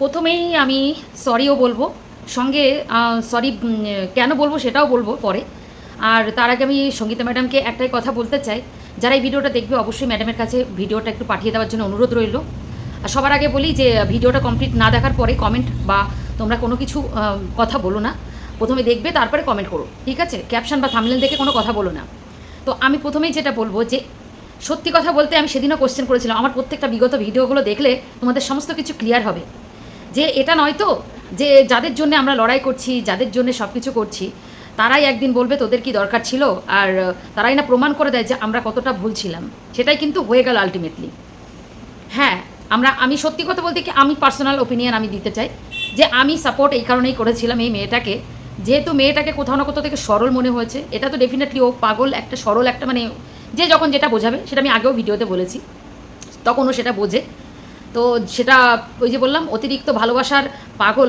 প্রথমেই আমি সরিও বলব। সঙ্গে সরি কেন বলব সেটাও বলব পরে। আর তার আগে আমি সঙ্গীতা ম্যাডামকে একটাই কথা বলতে চাই। যারা এই ভিডিওটা দেখবে, অবশ্যই ম্যাডামের কাছে ভিডিওটা একটু পাঠিয়ে দেওয়ার জন্য অনুরোধ রইল। আর সবার আগে বলি যে, ভিডিওটা কমপ্লিট না দেখার পরে কমেন্ট বা তোমরা কোনো কিছু কথা বলো না। প্রথমে দেখবে, তারপরে কমেন্ট করো, ঠিক আছে? ক্যাপশন বা থামলেন দেখে কোনো কথা বলো না। তো আমি প্রথমেই যেটা বলব যে, সত্যি কথা বলতে আমি সেদিনও কোশ্চেন করেছিলাম। আমার প্রত্যেকটা বিগত ভিডিওগুলো দেখলে তোমাদের সমস্ত কিছু ক্লিয়ার হবে। যে এটা নয় তো, যে যাদের জন্য আমরা লড়াই করছি, যাদের জন্য সব কিছু করছি, তারাই একদিন বলবে তোদের কি দরকার ছিল, আর তারাই না প্রমাণ করে দেয় যে আমরা কতটা ভুল ছিলাম। সেটাই কিন্তু হয়ে গেল আলটিমেটলি হ্যাঁ আমরা, আমি সত্যি কথা বলতে কি, আমি পার্সোনাল ওপিনিয়ন আমি দিতে চাই, যে আমি সাপোর্ট এই কারণেই করেছিলাম এই মেয়েটাকে। যেহেতু মেয়েটাকে কোথাও না কোথাও থেকে সরল মনে হয়েছে, এটা তো ডেফিনেটলি ও পাগল, একটা সরল, একটা মানে যে যখন যেটা বোঝাবে, সেটা আমি আগেও ভিডিওতে বলেছি, তখনও সেটা বোঝে। তো সেটা ওই যে বললাম, অতিরিক্ত ভালোবাসার পাগল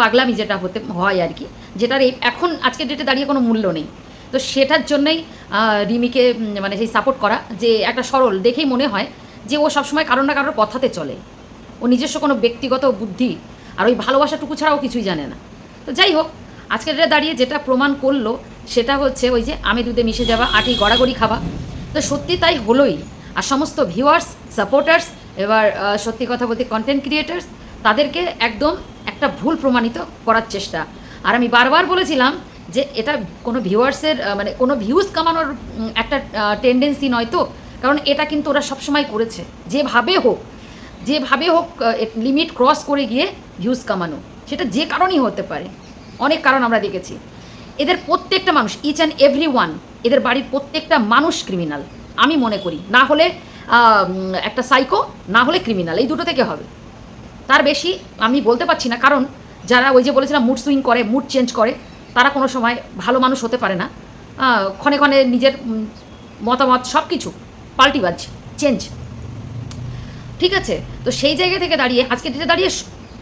পাগলামি যেটা হতে, হয় আর কি, যেটার এই এখন, আজকের ডেটে দাঁড়িয়ে কোনো মূল্য নেই। তো সেটার জন্যই রিমিকে মানে সেই সাপোর্ট করা, যে একটা সরল, দেখেই মনে হয় যে ও সবসময় কারোর না কারোর কথাতে চলে। ও নিজস্ব কোনো ব্যক্তিগত বুদ্ধি, আর ওই ভালোবাসাটুকু ছাড়াও কিছুই জানে না। তো যাই হোক, আজকের ডেটে দাঁড়িয়ে যেটা প্রমাণ করল, সেটা হচ্ছে ওই যে আমি দুধে মিশে যাওয়া, আটি গড়াগড়ি খাওয়া। তো সত্যি তাই হলোই, আর সমস্ত ভিউয়ার্স সাপোর্টার্স এবার সত্যি কথা বলতে কন্টেন্ট ক্রিয়েটার্স তাদেরকে একদম একটা ভুল প্রমাণিত করার চেষ্টা। আর আমি বারবার বলেছিলাম যে এটা কোনো ভিউয়ার্সের মানে কোনো ভিউজ কামানোর একটা টেন্ডেন্সি নয় তো। কারণ এটা কিন্তু ওরা সবসময় করেছে। যেভাবে হোক যেভাবে হোক লিমিট ক্রস করে গিয়ে ভিউজ কামানো। সেটা যে কারণই হতে পারে। অনেক কারণ আমরা দেখেছি। এদের প্রত্যেকটা মানুষ ইচ অ্যান্ড এভরি ওয়ান এদের বাড়ির প্রত্যেকটা মানুষ ক্রিমিনাল আমি মনে করি। না হলে একটা সাইকো না হলে ক্রিমিনাল এই দুটো থেকে হবে। তার বেশি আমি বলতে পারছি না, কারণ যারা ওই যে বলেছিলাম মুড সুইং করে মুড চেঞ্জ করে, তারা কোনো সময় ভালো মানুষ হতে পারে না। ক্ষণে ক্ষণে নিজের মতামত সব কিছু পাল্টিবাজ চেঞ্জ ঠিক আছে, তো সেই জায়গা থেকে দাঁড়িয়ে, আজকে ডেটে দাঁড়িয়ে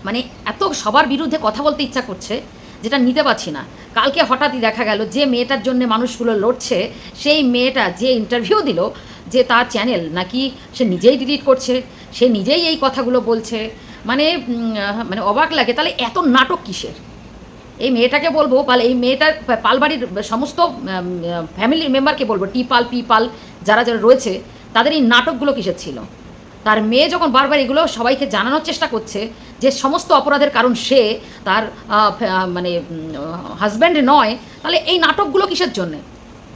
মানে এত সবার বিরুদ্ধে কথা বলতে ইচ্ছা করছে, যেটা নিতে পারছি না। কালকে হঠাৎই দেখা গেল, যে মেয়েটার জন্য মানুষগুলো লড়ছে, সেই মেয়েটা যে ইন্টারভিউ দিল যে তার চ্যানেল নাকি সে নিজেই ডিলিট করছে, সে নিজেই এই কথাগুলো বলছে মানে মানে অবাক লাগে। তাহলে এত নাটক কিসের? এই মেয়েটাকে বলব, পাল এই মেয়েটার পালবাড়ির সমস্ত ফ্যামিলি মেম্বারকে বলব টি পাল পি পাল যারা যারা রয়েছে, তাদের এই নাটকগুলো কিসের ছিল? তার মেয়ে যখন বারবার এগুলো সবাইকে জানানোর চেষ্টা করছে যে সমস্ত অপরাধের কারণ সে, তার মানে হাজব্যান্ড নয়, তাহলে এই নাটকগুলো কিসের জন্যে?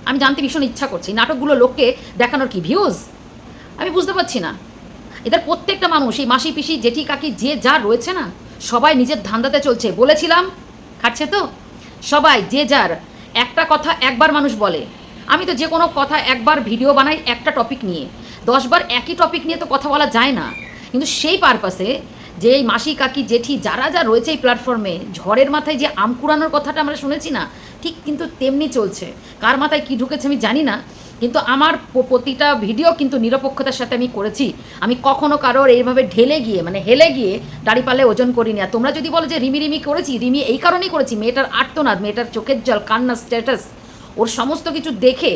আমি জানতে ভীষণ ইচ্ছা করছি। নাটকগুলো লোককে দেখানোর কি ভিউজ আমি বুঝতে পারছি না। এদের প্রত্যেকটা মানুষ, এই মাসি, পিসি, জেঠি, কাকি, যে যা রয়েছে না, সবাই নিজের ধান্দাতে চলছে। বলেছিলাম খাচ্ছে তো? সবাই, যে যার, একটা কথা একবার মানুষ বলে। আমি তো যে কোনো কথা একবার ভিডিও বানাই একটা টপিক নিয়ে। দশবার একই টপিক নিয়ে তো কথা বলা যায় না। কিন্তু সেই পারপাসে যে এই মাসি, কাকি, জেঠি, যারা যা রয়েছে এই প্ল্যাটফর্মে ঝড়ের মাথায় যে আম কুড়ানোর কথাটা আমরা শুনেছি না, ঠিক কিন্তু তেমনি চলছে। কার মাথায় কি ঢুকেছে আমি জানি না, কিন্তু আমার প্রতিটা ভিডিও কিন্তু নিরপেক্ষতার সাথে আমি করেছি। আমি কখনো কারোর এইভাবে ঢেলে গিয়ে মানে হেলে গিয়ে দাড়ি পালে ওজন করিনি। আর তোমরা যদি বলো যে রিমি রিমি করেছি, রিমি এই কারণেই করেছি, মেয়েটার আর্তনাদ, মেয়েটার চোখের জল কান্না স্ট্যাটাস ওর সমস্ত কিছু দেখে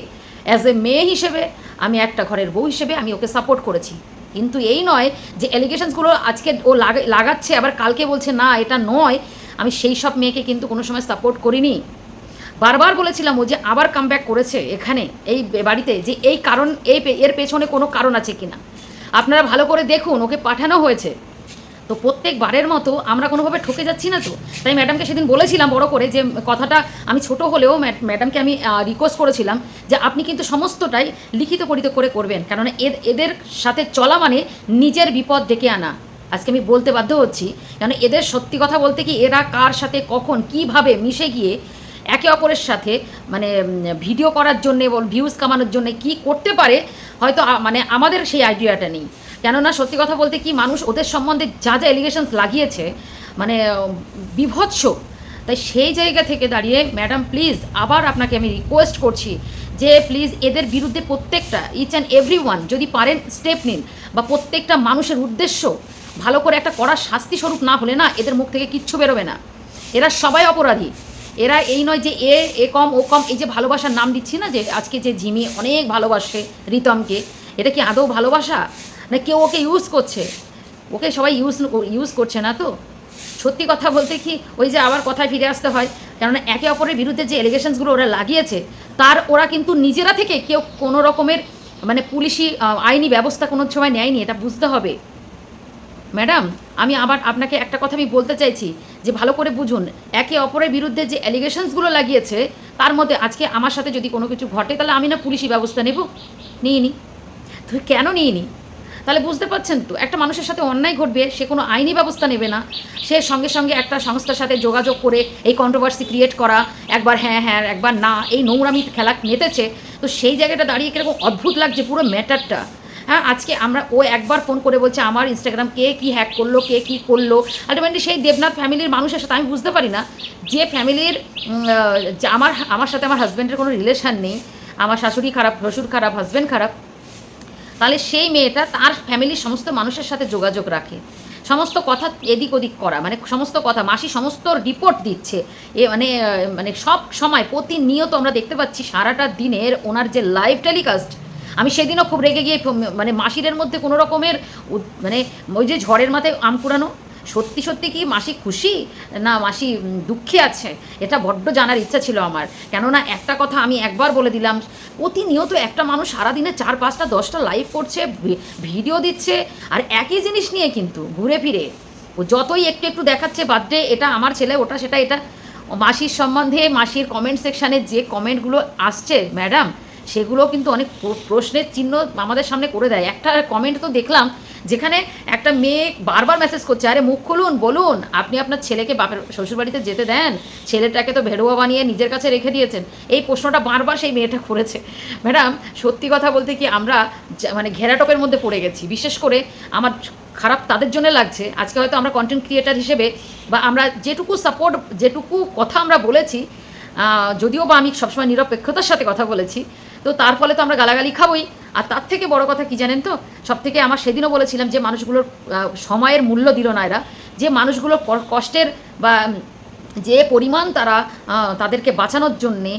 অ্যাজ এ মেয়ে হিসেবে, আমি একটা ঘরের বউ হিসেবে আমি ওকে সাপোর্ট করেছি। কিন্তু এই নয় যে অ্যালিগেশনসগুলো আজকে ও লাগা- লাগাচ্ছে, আবার কালকে বলছে, না, এটা নয়। আমি সেই সব মেয়েকে কিন্তু কোনো সময় সাপোর্ট করিনি। বারবার বলেছিলাম ও যে আবার কামব্যাক করেছে এখানে, এই বাড়িতে, যে এই কারণ, এই এর পেছনে কোনো কারণ আছে কিনা। আপনারা ভালো করে দেখুন, ওকে পাঠানো হয়েছে। তো প্রত্যেকবারের মতো আমরা কোনোভাবে ঠকে যাচ্ছি না তো? তাই ম্যাডামকে সেদিন বলেছিলাম বড় করে যে, কথাটা আমি ছোট হলেও ম্যাডামকে আমি রিকোয়েস্ট করেছিলাম যে আপনি কিন্তু সমস্তটাই লিখিত পরিত করে করবেন। কেননা এদের সাথে চলা মানে নিজের বিপদ ডেকে আনা। আজকে আমি বলতে বাধ্য হচ্ছি কেন এদের সত্যি কথা বলতে কি এরা কার সাথে, কখন, কীভাবে মিশে গিয়ে একে অপরের সাথে মানে ভিডিও করার জন্যে ভিউজ কামানোর জন্য কি করতে পারে, হয়তো মানে আমাদের সেই আইডিয়াটা নেই। কেননা সত্যি কথা বলতে কি, মানুষ ওদের সম্বন্ধে যা যা এলিগেশনস লাগিয়েছে মানে বিভৎস, তাই সেই জায়গা থেকে দাঁড়িয়ে ম্যাডাম প্লিজ আবার আপনাকে আমি রিকোয়েস্ট করছি যে প্লিজ এদের বিরুদ্ধে প্রত্যেকটা ইচ অ্যান্ড এভরি ওয়ান যদি পারেন স্টেপ নিন। বা প্রত্যেকটা মানুষের উদ্দেশ্য, ভালো করে একটা কড়া শাস্তি স্বরূপ না হলে না, এদের মুখ থেকে কিচ্ছু বেরোবে না। এরা সবাই অপরাধী। এরা এই নয় যে, এ এ কম, ও কম, এই যে ভালোবাসার নাম দিচ্ছি না যে, আজকে যে জিমি অনেক ভালোবাসে রিতমকে, এটা কি আদৌ ভালোবাসা? না কেউ ওকে ইউজ করছে? ওকে সবাই ইউজ ইউজ করছে না তো? সত্যি কথা বলতে কি, ওই যে আবার কথায় ফিরে আসতে হয়, কেননা একে অপরের বিরুদ্ধে যে এলিগেশনসগুলো ওরা লাগিয়েছে, তার ওরা কিন্তু নিজেরা থেকে কেউ কোনো রকমের মানে পুলিশি আইনি ব্যবস্থা কোনো সময় নেয়নি, এটা বুঝতে হবে। ম্যাডাম, আমি আবার আপনাকে একটা কথা আমি বলতে চাইছি, যে ভালো করে বুঝুন, একে অপরের বিরুদ্ধে যে অ্যালিগেশনসগুলো লাগিয়েছে, তার মধ্যে আজকে আমার সাথে যদি কোনো কিছু ঘটে, তাহলে আমি না পুলিশি ব্যবস্থা নেব? নিয়ে নি। তুই কেন নিয়ে নি? তাহলে বুঝতে পারছেন তো, একটা মানুষের সাথে অন্যায় ঘটবে, সে কোনো আইনি ব্যবস্থা নেবে না। সে সঙ্গে সঙ্গে একটা সংস্থার সাথে যোগাযোগ করে এই কন্ট্রোভার্সি ক্রিয়েট করা, একবার হ্যাঁ হ্যাঁ একবার না, এই নোংরামি খেলা মেতেছে তো সেই জায়গাটা দাঁড়িয়ে কীরকম অদ্ভুত লাগছে পুরো ম্যাটারটা। হ্যাঁ আজকে আমরা, ও একবার ফোন করে বলছে, আমার ইনস্টাগ্রাম কে কী হ্যাক করল, কে কী করল? আলটিমেটলি সেই দেবনাথ ফ্যামিলির মানুষের সাথে, আমি বুঝতে পারি না যে ফ্যামিলির আমার আমার সাথে আমার হাজব্যান্ডের কোনো রিলেশন নেই। আমার শাশুড়ি খারাপ, শ্বশুর খারাপ হাজব্যান্ড খারাপ। তাহলে সেই মেয়েটা তার ফ্যামিলির সমস্ত মানুষের সাথে যোগাযোগ রাখে। সমস্ত কথা এদিক ওদিক করা মানে সমস্ত কথা, মাসি সমস্ত রিপোর্ট দিচ্ছে। এ মানে মানে সব সময়, প্রতিনিয়ত আমরা দেখতে পাচ্ছি সারাটা দিনের ওনার যে লাইভ টেলিকাস্ট আমি সেদিনও খুব রেগে গিয়ে মানে মাসিরের মধ্যে কোনো রকমের মানে ওই যে ঝড়ের মাথায় আম কুড়ানো সত্যি সত্যি কি মাসি খুশি? না, মাসি দুঃখে আছে। এটা বড্ড জানার ইচ্ছা ছিল আমার। কেননা একটা কথা আমি একবার বলে দিলাম, প্রতিনিয়ত একটা মানুষ সারাদিনে চার পাঁচটা, দশটা লাইভ করছে ভিডিও দিচ্ছে, আর একই জিনিস নিয়ে কিন্তু ঘুরে ফিরে। ও যতই একটু একটু দেখাচ্ছে বার্থডে এটা আমার ছেলে, ওটা সেটা, এটা। মাসির সম্বন্ধে, মাসির কমেন্ট সেকশানে যে কমেন্টগুলো আসছে ম্যাডাম সেগুলো কিন্তু অনেক প্রশ্নের চিহ্ন আমাদের সামনে করে দেয়। একটা কমেন্ট তো দেখলাম, যেখানে একটা মেয়ে বারবার মেসেজ করছে, আরে মুখ খুলুন, বলুন, আপনি আপনার ছেলেকে বাপের শ্বশুরবাড়িতে যেতে দেন, ছেলেটাকে তো ভেড়ুয়া বানিয়ে নিজের কাছে রেখে দিয়েছেন। এই প্রশ্নটা বারবার সেই মেয়েটা করেছে। ম্যাডাম, সত্যি কথা বলতে কি আমরা মানে ঘেরাটপের মধ্যে পড়ে গেছি। বিশেষ করে আমার খারাপ তাদের জন্য লাগছে। আজকে হয়তো আমরা কন্টেন্ট ক্রিয়েটার হিসেবে বা আমরা যেটুকু সাপোর্ট যেটুকু কথা আমরা বলেছি যদিও বা আমি সবসময় নিরপেক্ষতার সাথে কথা বলেছি তো তার ফলে তো আমরা গালাগালি খাবোই। আর তার থেকে বড় কথা কি জানেন তো? সব থেকে আমার সেদিনও বলেছিলাম যে মানুষগুলোর সময়ের মূল্য দিল না এরা। যে মানুষগুলোর কষ্টের বা যে পরিমাণ তারা তাদেরকে বাঁচানোর জন্যে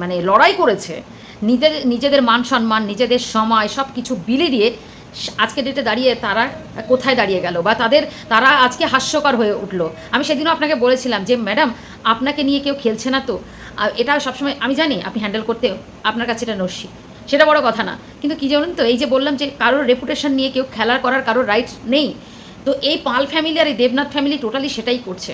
মানে লড়াই করেছে নিজেদের নিজেদের মান সম্মান, নিজেদের সময় সব কিছু বিলে দিয়ে আজকে ডেটে দাঁড়িয়ে তারা কোথায় দাঁড়িয়ে গেল বা তাদের, তারা আজকে হাস্যকর হয়ে উঠল। আমি সেদিনও আপনাকে বলেছিলাম যে, ম্যাডাম, আপনাকে নিয়ে কেউ খেলছে না তো? এটা সবসময়, আমি জানি আপনি হ্যান্ডেল করতে আপনার কাছে এটা নস্যি। সেটা বড় কথা না। কিন্তু কী জানেন তো, এই যে বললাম যে কারোর রেপুটেশন নিয়ে কেউ খেলার করার কারোর রাইট নেই, তো এই পাল ফ্যামিলি আর এই দেবনাথ ফ্যামিলি টোটালি সেটাই করছে।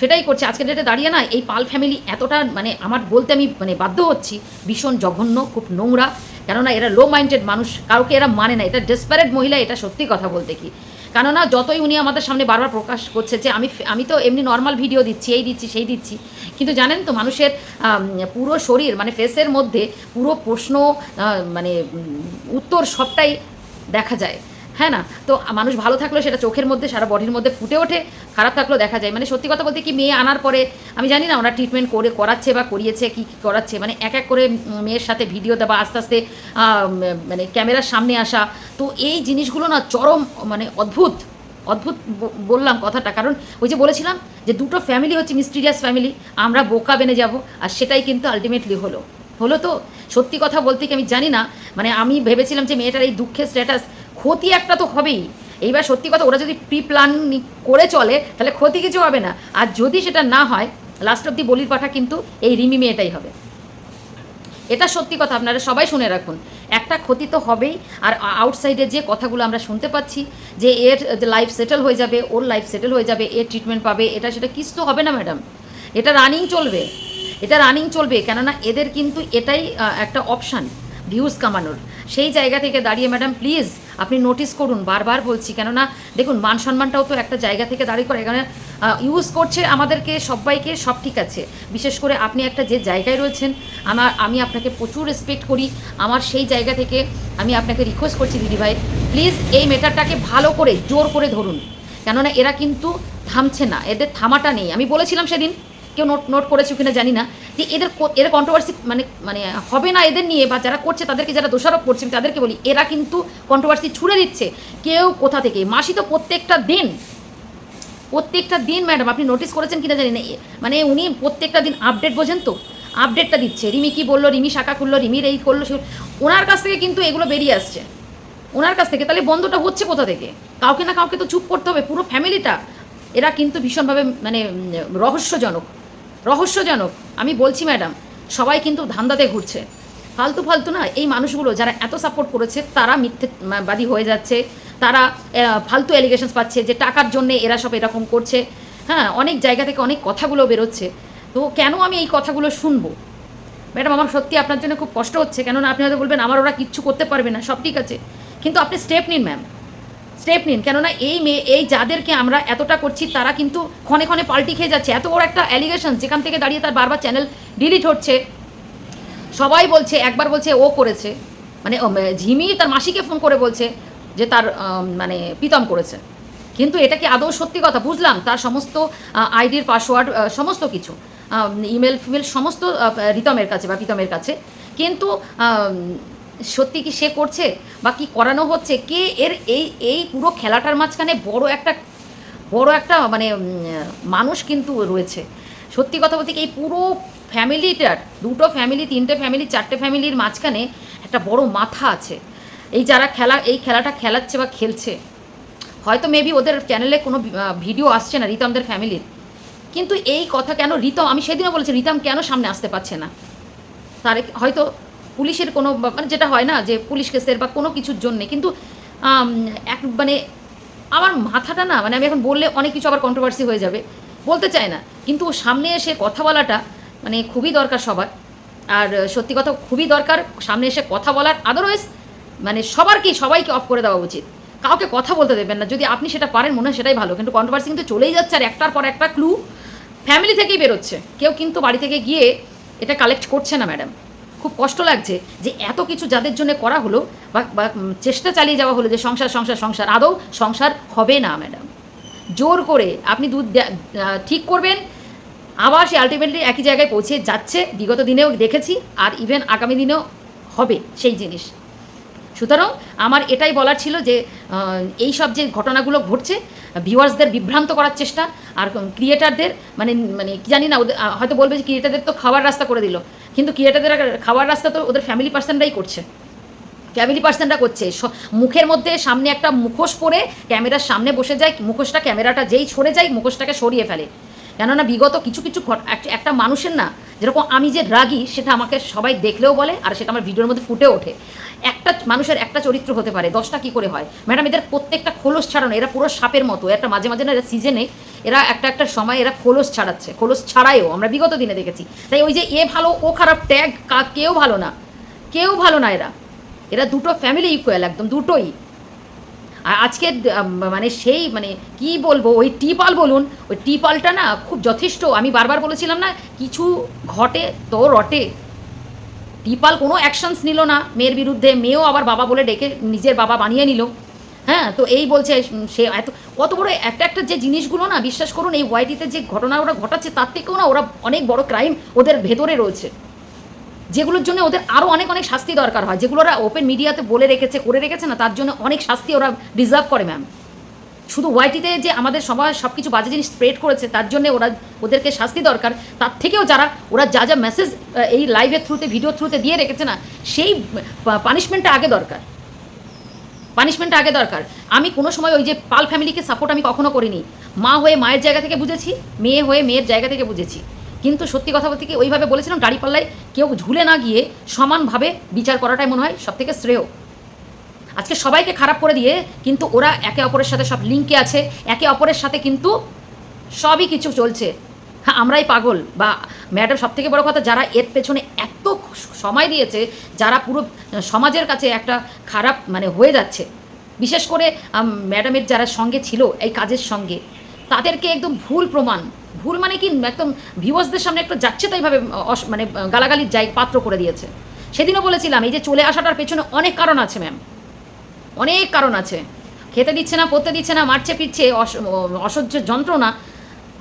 সেটাই করছে। আজকের ডেটে দাঁড়িয়ে না, এই পাল ফ্যামিলি এতটা মানে আমার বলতে আমি মানে বাধ্য হচ্ছি, ভীষণ জঘন্য, খুব নোংরা। কেননা এরা লো মাইন্ডেড মানুষ, কাউকে এরা মানে না। এটা ডেসপারেট মহিলা, এটা সত্যি কথা বলতে কি। কেননা যতই উনি আমাদের সামনে বারবার প্রকাশ করছে যে আমি আমি তো এমনি নর্মাল ভিডিও দিচ্ছি, এই দিচ্ছি, সেই দিচ্ছি। কিন্তু জানেন তো মানুষের পুরো শরীর মানে ফেসের মধ্যে পুরো প্রশ্ন মানে উত্তর সবটাই দেখা যায়। হ্যাঁ না? তো মানুষ ভালো থাকলেও সেটা চোখের মধ্যে, সারা বডির মধ্যে ফুটে ওঠে, খারাপ থাকলেও দেখা যায়। মানে সত্যি কথা বলতে কি, মেয়ে আনার পরে, আমি জানি না ওরা ট্রিটমেন্ট করে, করাচ্ছে বা করিয়েছে, কি, কী করাচ্ছে মানে এক এক করে মেয়ের সাথে ভিডিও দেওয়া আস্তে আস্তে মানে ক্যামেরার সামনে আসা। তো এই জিনিসগুলো না চরম মানে অদ্ভুত অদ্ভুত বললাম কথাটা। কারণ ওই যে বলেছিলাম যে দুটো ফ্যামিলি হচ্ছে মিস্টিরিয়াস ফ্যামিলি আমরা বোকা বেনে যাব, আর সেটাই কিন্তু আলটিমেটলি হলো। হলো তো, সত্যি কথা বলতে কি আমি জানি না মানে আমি ভেবেছিলাম যে মেয়েটার এই দুঃখের স্ট্যাটাস ক্ষতি একটা তো হবেই। এইবার সত্যি কথা, ওরা যদি প্রি প্ল্যান করে চলে, তাহলে ক্ষতি কিছু হবে না। আর যদি সেটা না হয় লাস্ট অব্দি বলির পাঠা কিন্তু এই রিমি মেয়েটাই হবে। এটা সত্যি কথা, আপনারা সবাই শুনে রাখুন। একটা ক্ষতি তো হবেই, আর আউটসাইডে যে কথাগুলো আমরা শুনতে পাচ্ছি, যে এর লাইফ সেটেল হয়ে যাবে, ওর লাইফ সেটেল হয়ে যাবে, এর ট্রিটমেন্ট পাবে, এটা সেটা কিছু তো হবে না ম্যাডাম এটা রানিং চলবে। এটা রানিং চলবে, কেননা এদের কিন্তু এটাই একটা অপশান ভিউজ কামানোর। সেই জায়গা থেকে দাঁড়িয়ে ম্যাডাম প্লিজ আপনি নোটিস করুন, বারবার বলছি। কেননা, দেখুন মান সম্মানটাও তো একটা জায়গা থেকে দাঁড়িয়ে করে। এখানে ইউজ করছে আমাদেরকে, সবাইকে, সব ঠিক আছে। বিশেষ করে আপনি একটা যে জায়গায় রয়েছেন, আমার, আমি আপনাকে প্রচুর রেসপেক্ট করি। আমার সেই জায়গা থেকে আমি আপনাকে রিকোয়েস্ট করছি দিদিভাই প্লিজ এই মেটারটাকে ভালো করে, জোর করে ধরুন। কেননা, এরা কিন্তু থামছে না, এদের থামাটা নেই। আমি বলেছিলাম সেদিন কেউ নোট নোট করেছে কিনা জানি না, যে এদের এদের কন্ট্রোভার্সি মানে মানে হবে না এদের নিয়ে, বা যারা করছে তাদেরকে যারা দোষারোপ করছে, আমি তাদেরকে বলি, এরা কিন্তু কন্ট্রোভার্সি ছুড়ে দিচ্ছে। কেউ কোথা থেকে? মাসি তো প্রত্যেকটা দিন প্রত্যেকটা দিন ম্যাডাম আপনি নোটিস করেছেন কিনা জানি না। মানে উনি প্রত্যেকটা দিন আপডেট বোঝেন তো আপডেটটা দিচ্ছে। রিমি কি বলল, রিমি শাখা খুললো, রিমির এই করল, সে, ওনার কাছ থেকে কিন্তু এগুলো বেরিয়ে আসছে। ওনার কাছ থেকে, তাহলে বন্ধটা হচ্ছে কোথা থেকে? কাউকে না কাউকে তো চুপ করতে হবে, পুরো ফ্যামিলিটা এরা কিন্তু ভীষণভাবে মানে রহস্যজনক। রহস্যজনক। আমি বলছি, ম্যাডাম, সবাই কিন্তু ধান্দাতে ঘুরছে। ফালতু ফালতু না, এই মানুষগুলো যারা এত সাপোর্ট করেছে, তারা মিথ্যেবাদী হয়ে যাচ্ছে। তারা ফালতু অ্যালিগেশনস পাচ্ছে যে টাকার জন্য এরা সব এরকম করছে। হ্যাঁ অনেক জায়গা থেকে অনেক কথাগুলো বেরোচ্ছে। তো কেন আমি এই কথাগুলো শুনব? ম্যাডাম, আমার সত্যি আপনার জন্য খুব কষ্ট হচ্ছে। কেননা আপনি হয়তো বলবেন, আমার ওরা কিচ্ছু করতে পারবে না। সব ঠিক আছে। কিন্তু আপনি স্টেপ নিন ম্যাম স্টেপ নিন। কেননা এই মেয়ে, এই যাদেরকে আমরা এতটা করছি, তারা কিন্তু ক্ষণে ক্ষণে পাল্টি খেয়ে যাচ্ছে। এত বড় একটা অ্যালিগেশন যেখান থেকে দাঁড়িয়ে তার বারবার চ্যানেল ডিলিট হচ্ছে। সবাই বলছে, একবার বলছে, ও করেছে। মানে ঝিমি তার মাসিকে ফোন করে বলছে যে তার মানে পিতম করেছে। কিন্তু এটা কি আদৌ সত্যি কথা? বুঝলাম, তার সমস্ত আইডির পাসওয়ার্ড সমস্ত কিছু। ইমেল ফিমেল সমস্ত রিতমের কাছে বা প্রীতমের কাছে। কিন্তু সত্যি কি সে করছে বা কি করানো হচ্ছে? কে এর এই এই পুরো খেলাটার মাঝখানে বড় একটা বড় একটা মানে মানুষ কিন্তু রয়েছে। সত্যি কথা বলতে এই পুরো ফ্যামিলিটার, দুটো ফ্যামিলি, তিনটে ফ্যামিলি, চারটে ফ্যামিলির মাঝখানে একটা বড় মাথা আছে। এই যারা খেলা, এই খেলাটা খেলাচ্ছে বা খেলছে, হয়তো মেবি ওদের চ্যানেলে কোনো ভিডিও আসছে না রিতমদের ফ্যামিলির। কিন্তু এই কথা কেন, রিতম, আমি সেদিনও বলেছি, রিতম কেন সামনে আসতে পারছে না? তার হয়তো পুলিশের কোনো মানে যেটা হয় না যে পুলিশ কেসের বা কোনো কিছুর জন্যে, কিন্তু এক মানে আমার মাথাটা না মানে আমি এখন বললে অনেক কিছু আবার কন্ট্রোভার্সি হয়ে যাবে, বলতে চায় না। কিন্তু ও সামনে এসে কথা বলাটা মানে খুবই দরকার সবার। আর সত্যি কথা খুবই দরকার, সামনে এসে কথা বলার। আদারওয়াইজ মানে সবারকেই, সবাইকে অফ করে দেওয়া উচিত। কাউকে কথা বলতে দেবেন না। যদি আপনি সেটা পারেন, মনে হয় সেটাই ভালো। কিন্তু কন্ট্রোভার্সি কিন্তু চলেই যাচ্ছে আর একটার পর একটা ক্লু ফ্যামিলি থেকেই বেরোচ্ছে। কেউ কিন্তু বাড়ি থেকে গিয়ে এটা কালেক্ট করছে না ম্যাডাম খুব কষ্ট লাগছে যে এত কিছু যাদের জন্য করা হলো বা চেষ্টা চালিয়ে যাওয়া হলো যে সংসার সংসার সংসার, আদৌ সংসার হবে না ম্যাডাম জোর করে আপনি দুধ ঠিক করবেন, আবার সে আলটিমেটলি একই জায়গায় পৌঁছে যাচ্ছে, বিগত দিনেও দেখেছি, আর ইভেন আগামী দিনেও হবে সেই জিনিস। সুতরাং আমার এটাই বলার ছিল যে এই সব যে ঘটনাগুলো ঘটছে ভিউয়ার্সদের বিভ্রান্ত করার চেষ্টা, আর ক্রিয়েটারদের মানে মানে কি জানি না হয়তো বলবে যে ক্রিয়েটারদের তো খাওয়ার রাস্তা করে দিল। কিন্তু ক্রিয়েটারদের খাওয়ার রাস্তা তো ওদের ফ্যামিলি পার্সনরাই করছে। ফ্যামিলি পার্সনরা করছে। মুখের মধ্যে সামনে একটা মুখোশ পরে ক্যামেরার সামনে বসে যায়, মুখোশটা ক্যামেরাটা যেই ছড়ে যায়, মুখোশটাকে সরিয়ে ফেলে। কেননা বিগত কিছু কিছু একটা মানুষের না, যেরকম আমি যে রাগী, সেটা আমাকে সবাই দেখলেও বলে আর সেটা আমার ভিডিওর মধ্যে ফুটে ওঠে। একটা মানুষের একটা চরিত্র হতে পারে, দশটা কি করে হয়? ম্যাডাম, এদের প্রত্যেকটা খোলস ছাড়ানো, এরা পুরো সাপের মতো একটা মাঝে মাঝে না, এরা সিজনে এরা একটা একটা সময় এরা খোলস ছাড়াচ্ছে, খোলস ছাড়াইও আমরা বিগত দিনে দেখেছি। তাই ওই যে এ ভালো, ও খারাপ ট্যাগ কেউ ভালো না, কেউ ভালো না এরা। এরা দুটো ফ্যামিলি ইকুয়াল একদম দুটোই। আর আজকে মানে সেই মানে কি বলব, ওই টিপাল বলুন, ওই টিপালটা না খুব যথেষ্ট। আমি বারবার বলেছিলাম না, কিছু ঘটে তো রটে। টিপাল কোনো অ্যাকশনস নিল না, মেয়ের বিরুদ্ধে। মেয়েও আবার বাবা বলে ডেকে নিজের বাবা বানিয়ে নিল। হ্যাঁ তো এই বলছে সে এত, কত বড় একটা একটা যে জিনিসগুলো না, বিশ্বাস করুন, এই ওয়াইটিতে যে ঘটনা ওরা ঘটাচ্ছে, তার থেকেও না ওরা অনেক বড় ক্রাইম ওদের ভেতরে রয়েছে। যেগুলোর জন্য ওদের আরও অনেক অনেক শাস্তি দরকার হয়। যেগুলো ওরা ওপেন মিডিয়াতে বলে রেখেছে, করে রেখেছে না, তার জন্য অনেক শাস্তি ওরা ডিজার্ভ করে ম্যাম শুধু ওয়াইটিতে যে আমাদের সবাই সব কিছু বাজে জিনিস স্প্রেড করেছে, তার জন্য ওরা, ওদেরকে শাস্তি দরকার। তার থেকেও যারা, ওরা যা যা মেসেজ এই লাইভের থ্রুতে ভিডিও থ্রুতে দিয়ে রেখেছে না, সেই পানিশমেন্টটা আগে দরকার। পানিশমেন্টটা আগে দরকার। আমি কোনো সময় ওই যে পাল ফ্যামিলিকে সাপোর্ট আমি কখনো করিনি। মা হয়ে মায়ের জায়গা থেকে বুঝেছি, মেয়ে হয়ে মেয়ের জায়গা থেকে বুঝেছি। কিন্তু সত্যি কথা বলতে কি ওইভাবে বলেছিলাম দাঁড়িপাল্লায় কেউ ঝুলে না গিয়ে সমানভাবে বিচার করাটাই মনে হয় সব থেকে শ্রেয়। আজকে সবাইকে খারাপ করে দিয়ে কিন্তু ওরা একে অপরের সাথে সব লিঙ্কে আছে, একে অপরের সাথে কিন্তু সবই কিছু চলছে। হ্যাঁ আমরাই পাগল বা ম্যাডাম সব থেকে বড় কথা যারা এর পেছনে এত সময় দিয়েছে, যারা পুরো সমাজের কাছে একটা খারাপ মানে হয়ে যাচ্ছে। বিশেষ করে ম্যাডামের যারা সঙ্গে ছিল, এই কাজের সঙ্গে, তাদেরকে একদম ভুল প্রমাণ ভুল মানে কি? একদম ভিউয়ার্সদের সামনে একটু যাচ্ছে তাইভাবে মানে গালাগালির জায়গা পাত্র করে দিয়েছে। সেদিনও বলেছিলাম, এই যে চলে আসাটার পেছনে অনেক কারণ আছে ম্যাম অনেক কারণ আছে। খেতে দিচ্ছে না, পড়তে দিচ্ছে না, মারছে, পিটছে, অস- অসহ্য যন্ত্রণা।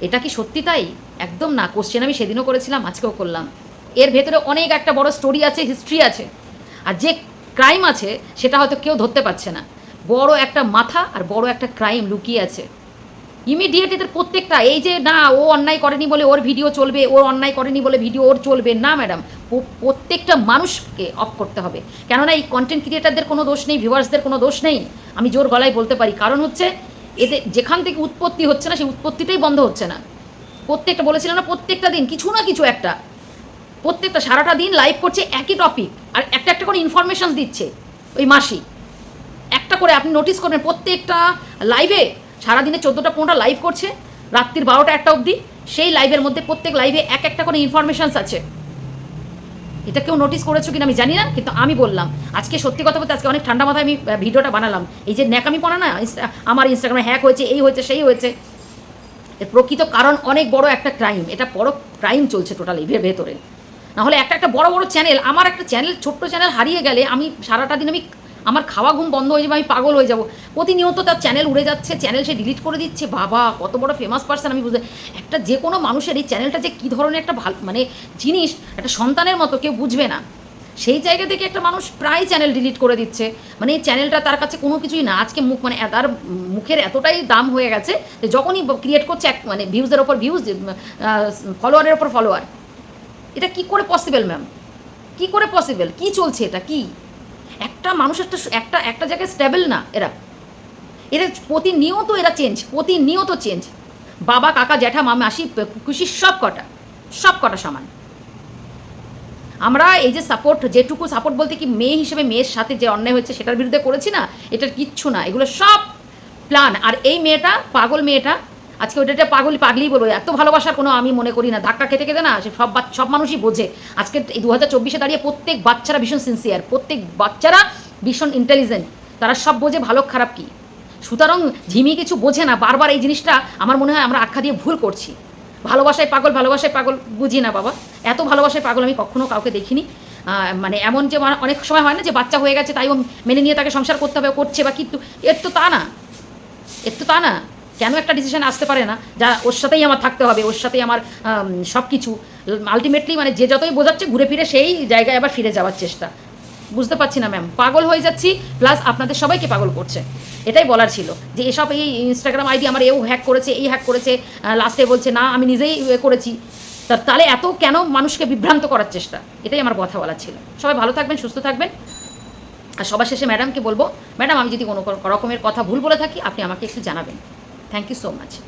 এটা কি সত্যি তাই? একদম না। কোশ্চেন আমি সেদিনও করেছিলাম, আজকেও করলাম। এর ভেতরে অনেক একটা বড় স্টোরি আছে হিস্ট্রি আছে। আর যে ক্রাইম আছে, সেটা হয়তো কেউ ধরতে পারছে না। বড় একটা মাথা আর বড় একটা ক্রাইম লুকিয়ে আছে। ইমিডিয়েট এদের প্রত্যেকটা, এই যে না, ও অন্যায় করেনি বলে ওর ভিডিও চলবে ওর অন্যায় করেনি বলে ভিডিও ওর চলবে, না ম্যাডাম প্রত্যেকটা মানুষকে অফ করতে হবে। কেননা এই কন্টেন্ট ক্রিয়েটারদের কোনো দোষ নেই ভিউয়ার্সদের কোনো দোষ নেই, আমি জোর গলায় বলতে পারি। কারণ হচ্ছে এতে যেখান থেকে উৎপত্তি হচ্ছে না, সেই উৎপত্তিটাই বন্ধ হচ্ছে না। প্রত্যেকটা বলেছিলাম না, প্রত্যেকটা দিন, কিছু না কিছু একটা, প্রত্যেকটা সারাটা দিন লাইভ করছে একই টপিক আর একটা একটা করে ইনফরমেশন দিচ্ছে ওই মাসি। একটা করে আপনি নোটিস করবেন, প্রত্যেকটা লাইভে সারাদিনে চোদ্দোটা পনেরোটা লাইভ করছে, রাত্রির বারোটা একটা অবধি। সেই লাইভের মধ্যে প্রত্যেক লাইভে এক একটা করে ইনফরমেশনস আছে। এটা কেউ নোটিস করেছ কিনা আমি জানি না, কিন্তু আমি বললাম। আজকে সত্যি কথা বলতে আজকে অনেক ঠান্ডা মাথায় আমি ভিডিওটা বানালাম। এই যে ন্যাকামি পড়া না আমার ইনস্টাগ্রামে হ্যাক হয়েছে, এই হয়েছে, সেই হয়েছে। এর প্রকৃত কারণ অনেক বড় একটা ক্রাইম এটা বড় ক্রাইম চলছে টোটাল এর ভেতরে। নাহলে একটা একটা বড় বড় চ্যানেল আমার একটা চ্যানেল ছোট্ট চ্যানেল হারিয়ে গেলে আমি সারাটা দিন আমি আমার খাওয়া ঘুম বন্ধ হয়ে যাবে, আমি পাগল হয়ে যাব। প্রতিনিয়ত তার চ্যানেল উড়ে যাচ্ছে চ্যানেল সে ডিলিট করে দিচ্ছে। বাবা, কত বড় ফেমাস পার্সন আমি বুঝতে একটা যে কোনো মানুষের এই চ্যানেলটা যে কী ধরনের একটা ভালো মানে জিনিস, একটা সন্তানের মতো কেউ বুঝবে না। সেই জায়গা থেকে একটা মানুষ প্রায় চ্যানেল ডিলিট করে দিচ্ছে। মানে এই চ্যানেলটা তার কাছে কোনো কিছুই না। আজকে মুখ মানে তার মুখের এতটাই দাম হয়ে গেছে যে যখনই ক্রিয়েট করছে এক মানে ভিউজের ওপর ভিউজ ফলোয়ারের ওপর ফলোয়ার এটা কি করে পসিবল ম্যাম কি করে পসিবল কি চলছে এটা? কি? একটা মানুষ একটা একটা একটা জায়গায় স্টেবল না এরা। এরা প্রতিনিয়ত এরা চেঞ্জ প্রতিনিয়ত চেঞ্জ বাবা, কাকা, জ্যাঠা, মামা আসি খুশি, সব কটা সব কটা সমান। আমরা এই যে সাপোর্ট যেটুকু সাপোর্ট বলতে কি মেয়ে হিসেবে মেয়ের সাথে যে অন্যায় হয়েছে সেটার বিরুদ্ধে করেছি না, এটার কিচ্ছু না। এগুলো সব প্ল্যান আর এই মেয়েটা, পাগল মেয়েটা আজকে ওইটা পাগলি পাগলি বলব। এত ভালোবাসার কোনো আমি মনে করি না। ধাক্কা খেতে খেতে না, সে সব সব মানুষই বোঝে। আজকে এই দু হাজার চব্বিশে দাঁড়িয়ে প্রত্যেক বাচ্চারা ভীষণ সিনসিয়ার প্রত্যেক বাচ্চারা ভীষণ ইন্টেলিজেন্ট তারা সব বোঝে, ভালো খারাপ কী? সুতরাং ঝিমি কিছু বোঝে না, বারবার এই জিনিসটা আমার মনে হয় আমরা আখ্যা দিয়ে ভুল করছি। ভালোবাসায় পাগল ভালোবাসায় পাগল, বুঝি না বাবা। এত ভালোবাসায় পাগল আমি কখনো কাউকে দেখিনি। মানে এমন যে অনেক সময় হয় না যে বাচ্চা হয়ে গেছে, তাই ও মেনে নিয়ে তাকে সংসার করতে হবে করছে বা কিন্তু এর তো তা না। এর তো তা না। কেন একটা ডিসিশন আসতে পারে না? যা ওর সাথেই আমার থাকতে হবে, ওর সাথেই আমার সব কিছু আলটিমেটলি মানে যে যতই বোঝাচ্ছে, ঘুরে ফিরে সেই জায়গায় আবার ফিরে যাওয়ার চেষ্টা। বুঝতে পারছি না ম্যাম পাগল হয়ে যাচ্ছি প্লাস আপনাদের সবাইকে পাগল করছে। এটাই বলার ছিল। যে এসব এই ইনস্টাগ্রাম আইডি আমার এও হ্যাক করেছে, এই হ্যাক করেছে লাস্টে বলছে, না, আমি নিজেই করেছি। তা তাহলে এত কেন মানুষকে বিভ্রান্ত করার চেষ্টা? এটাই আমার কথা বলার ছিল। সবাই ভালো থাকবেন, সুস্থ থাকবেন। আর সবার শেষে ম্যাডামকে বলব ম্যাডাম আমি যদি কোনো রকমের কথা ভুল বলে থাকি, আপনি আমাকে একটু জানাবেন। Thank you so much.